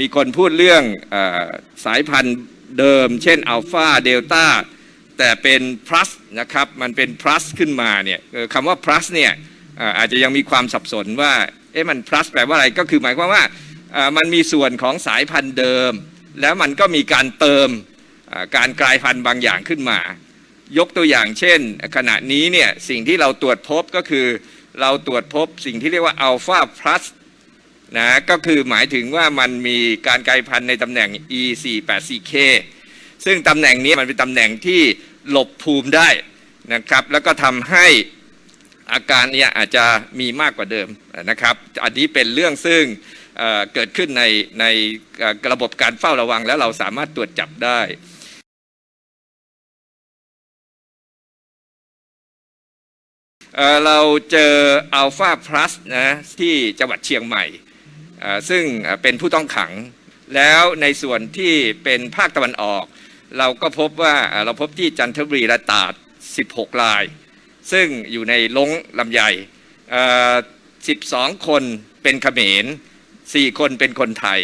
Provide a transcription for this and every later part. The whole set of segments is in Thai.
มีคนพูดเรื่องอสายพันธุ์เดิม เช่นอัลฟาเดลต้าแต่เป็น plus นะครับ มันเป็น plus ขึ้นมาเนี่ยคำว่า plus เนี่ยอาจจะยังมีความสับสนว่าเอ๊ะมัน plus แปลว่าอะไรก็คือหมายความว่ามันมีส่วนของสายพันธุ์เดิม แล้วมันก็มีการเติมการกลายพันธุ์บางอย่างขึ้นมา ยกตัวอย่างเช่น ขณะนี้เนี่ยสิ่งที่เราตรวจพบก็คือเราตรวจพบสิ่งที่เรียกว่าอัลฟา plus นะก็คือหมายถึงว่ามันมีการกลายพันธุ์ในตำแหน่ง E484K ซึ่งตำแหน่งนี้มันเป็นตำแหน่งที่หลบภูมิได้นะครับ แล้วก็ทำให้อาการเนี่ยอาจจะมีมากกว่าเดิมนะครับ อันนี้เป็นเรื่องซึ่งเเกิดขึ้นในในระบบการเฝ้าระวังแล้วเราสามารถตรวจจับได้เราเจออัลฟาพลัสนะที่จังหวัดเชียงใหม่ ซึ่งเป็นผู้ต้องขัง แล้วในส่วนที่เป็นภาคตะวันออก เราก็พบว่าเราพบที่จันทบุรีและตราด 16 ราย ซึ่งอยู่ในลงลำไยเอ่12 คนเป็นเขมร 4 คนเป็นคนไทย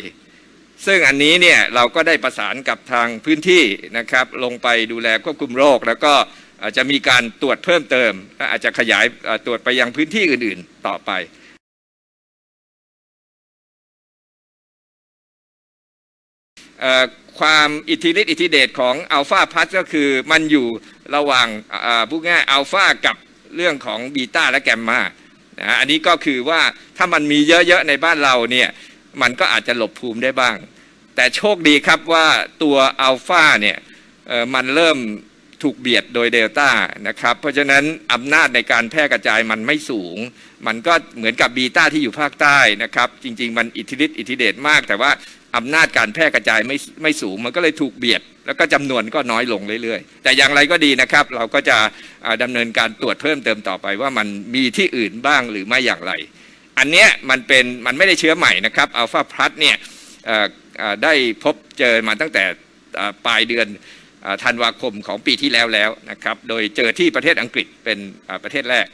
ซึ่งอันนี้เนี่ยเราก็ได้ประสานกับทางพื้นที่นะครับ ลงไปดูแลควบคุมโรค แล้วก็อาจจะมีการตรวจเพิ่มเติม อาจจะขยายตรวจไปยังพื้นที่อื่น ๆ ต่อไป ความอิทธิฤทธิอิทธิเดชของอัลฟาพัสก็คือมันอยู่ระหว่างพูดง่ายอัลฟากับเรื่องของบีต้าและแกมมานะอันนี้ก็คือว่าถ้ามันมีเยอะๆในบ้านเราเนี่ยมันก็อาจจะหลบภูมิได้บ้าง แต่โชคดีครับว่าตัวอัลฟาเนี่ยมันเริ่มถูกเบียดโดยเดลต้านะครับ เพราะฉะนั้นอำนาจในการแพร่กระจายมันไม่สูง มันก็เหมือนกับบีต้าที่อยู่ภาคใต้นะครับ จริง ๆ มันอิทธิฤทธิอิทธิเดชมาก แต่ว่า อำนาจการแพร่กระจายไม่ไม่สูง มันก็เลยถูกเบียด แล้วก็จำนวนก็น้อยลงเรื่อยๆ แต่อย่างไรก็ดีนะครับ เราก็จะอ่าดำเนินการตรวจเพิ่มเติมต่อไปว่ามันมีที่อื่นบ้างหรือไม่อย่างไร อันเนี้ยมันเป็นมันไม่ได้เชื้อใหม่นะครับอัลฟาพลัสเนี่ยได้พบเจอมาตั้งแต่ปลายเดือนธันวาคมของปีที่แล้วแล้วนะครับ โดยเจอที่ประเทศอังกฤษเป็นประเทศแรก